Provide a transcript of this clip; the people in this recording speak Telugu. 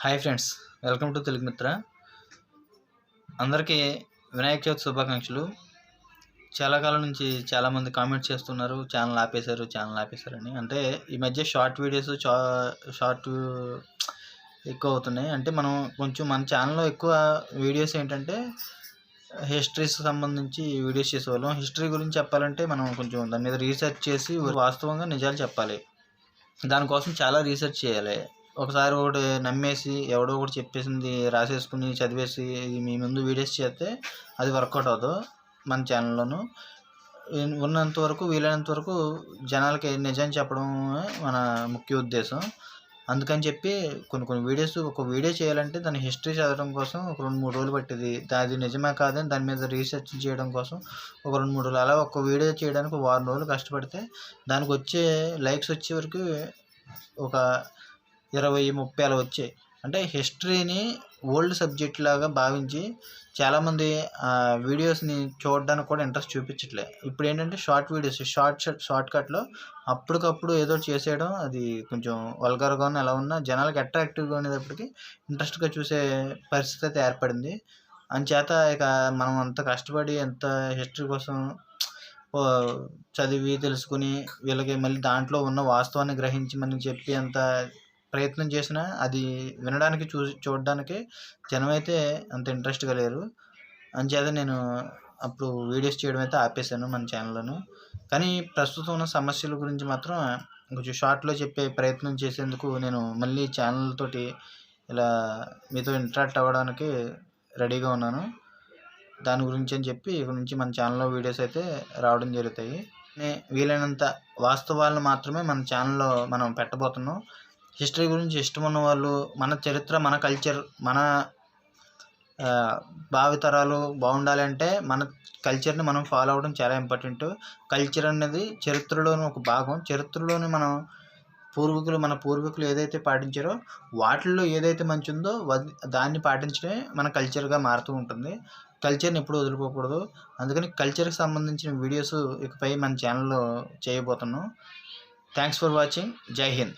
Hi friends welcome to Telugu Mitra. అందరికీ వినాయక చవితి శుభాకాంక్షలు. చాలా కాలం నుంచి చాలామంది కామెంట్స్ చేస్తున్నారు ఛానల్ ఆపేశారు ఛానల్ ఆపేశారని. అంటే ఈ మధ్య షార్ట్ వీడియోస్ షార్ట్ ఎక్కువ అవుతున్నాయి. అంటే మనం కొంచెం మన ఛానల్లో ఎక్కువ వీడియోస్ ఏంటంటే హిస్టరీస్ సంబంధించి వీడియోస్ చేసేవాళ్ళం. హిస్టరీ గురించి చెప్పాలంటే మనం కొంచెం దాని మీద రీసెర్చ్ చేసి వాస్తవంగా నిజాలు చెప్పాలి. దానికోసం చాలా రీసెర్చ్ చేయాలి. ఒకసారి ఒకటి నమ్మేసి ఎవడో ఒకటి చెప్పేసింది రాసేసుకుని చదివేసి ఇది మీ ముందు వీడియోస్ చేస్తే అది వర్కౌట్ అవ్వదు మన ఛానల్లోను. ఉన్నంత వరకు వీలైనంత వరకు జనాలకి నిజం చెప్పడం మన ముఖ్య ఉద్దేశం. అందుకని చెప్పి కొన్ని కొన్ని వీడియోస్ ఒక వీడియో చేయాలంటే దాని హిస్టరీ చదవడం కోసం ఒక రెండు మూడు రోజులు పట్టేది. అది నిజమే కాదని దాని మీద రీసెర్చ్ చేయడం కోసం ఒక రెండు మూడు రోజులు. అలా ఒక వీడియో చేయడానికి వారం రోజులు కష్టపడితే దానికి వచ్చే లైక్స్ వచ్చే వరకు ఒక ఇరవై ముప్పై అలా వచ్చాయి. అంటే హిస్టరీని ఓల్డ్ సబ్జెక్ట్ లాగా భావించి చాలామంది ఆ వీడియోస్ని చూడడానికి కూడా ఇంట్రెస్ట్ చూపించట్లే. ఇప్పుడు ఏంటంటే షార్ట్ వీడియోస్ షార్ట్ షార్ట్ కట్లో అప్పటికప్పుడు ఏదో చేసేయడం అది కొంచెం వల్గర్గా ఎలా ఉన్నా జనాలకు అట్రాక్టివ్గా ఉండేటప్పటికి ఇంట్రెస్ట్గా చూసే పరిస్థితి అయితే ఏర్పడింది. అంచేత ఇక మనం అంత కష్టపడి ఎంత హిస్టరీ కోసం చదివి తెలుసుకుని వీళ్ళకి మళ్ళీ దాంట్లో ఉన్న వాస్తవాన్ని గ్రహించి మనకి చెప్పి అంత ప్రయత్నం చేసినా అది వినడానికి చూ చూడడానికి జనం అయితే అంత ఇంట్రెస్ట్గా లేరు. అంచేత నేను అప్పుడు వీడియోస్ చేయడం అయితే ఆపేశాను మన ఛానల్లోను. కానీ ప్రస్తుతం ఉన్న సమస్యల గురించి మాత్రం కొంచెం షార్ట్లో చెప్పే ప్రయత్నం చేసేందుకు నేను మళ్ళీ ఛానల్ తోటి ఇలా మీతో ఇంటరాక్ట్ అవ్వడానికి రెడీగా ఉన్నాను. దాని గురించి అని చెప్పి ఇక్కడి నుంచి మన ఛానల్లో వీడియోస్ అయితే రావడం జరుగుతాయి. వీలైనంత వాస్తవాలను మాత్రమే మన ఛానల్లో మనం పెట్టబోతున్నాం. హిస్టరీ గురించి ఇష్టం ఉన్న వాళ్ళు మన చరిత్ర మన కల్చర్ మన భావితరాలు బాగుండాలి అంటే మన కల్చర్ని మనం ఫాలో అవ్వడం చాలా ఇంపార్టెంట్. కల్చర్ అనేది చరిత్రలోని ఒక భాగం. చరిత్రలోని మనం పూర్వీకులు మన పూర్వీకులు ఏదైతే పాటించారో వాటిల్లో ఏదైతే మంచి ఉందో దాన్ని పాటించడమే మన కల్చర్గా మారుతూ ఉంటుంది. కల్చర్ని ఎప్పుడు వదులుకోకూడదు. అందుకని కల్చర్కి సంబంధించిన వీడియోస్ ఇకపై మన ఛానల్లో చేయబోతున్నాం. Thanks for watching. జై హింద్.